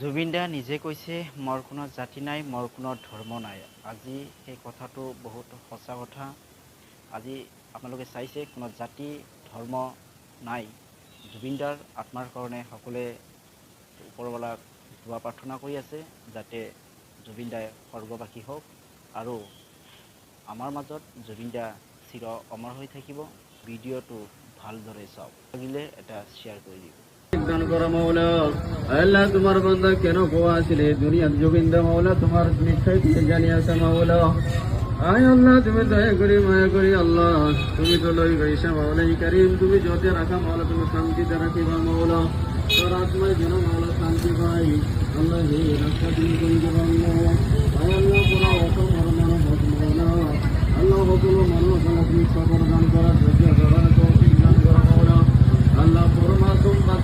জুবিন দা নিজে কৈছে মোৰ কোনো জাতি নাই মোৰ কোনো ধৰ্ম নাই। আজি সেই কথাটো বহুত সঁচা কথা। আজি আপোনালোকে চাইছে কোনো জাতি ধৰ্ম নাই। জুবিন দাৰ আত্মাৰ কাৰণে সকলোৱে ওপৰৱালাক দোৱা প্ৰাৰ্থনা কৰি আছে যাতে জুবিন দাই স্বৰ্গবাসী হওক আৰু আমাৰ মাজত জুবিন দা চিৰ অমৰ হৈ থাকিব। ভিডিঅ'টো ভালদৰে চাওক। লাগিলে এটা শ্বেয়াৰ কৰি দিব আল্লাহ তোমার বান্দা কেন গোয়া ছিলে দুনিয়ার জোবিন্দ মৌলা তোমার নিশ্চয় তুমি জানি আছে মৌলা আয় আল্লাহ, তুমি দয়া করি, মায়া করি, আল্লাহ। তুমি তো লই গাইছা মাওলাই করিম, তুমি যতে রাখা মাওলা, তুমি শান্তিতে রাখিবা মৌলা তোর আত্মায় যেন মাওলা শান্তি পাই। আল্লাহ, হে রাস্তা তুমি করি দেবা আয় আল্লাহ পুরা মরমানো ভোট মৌলা আল্লাহ সকলো মানুহ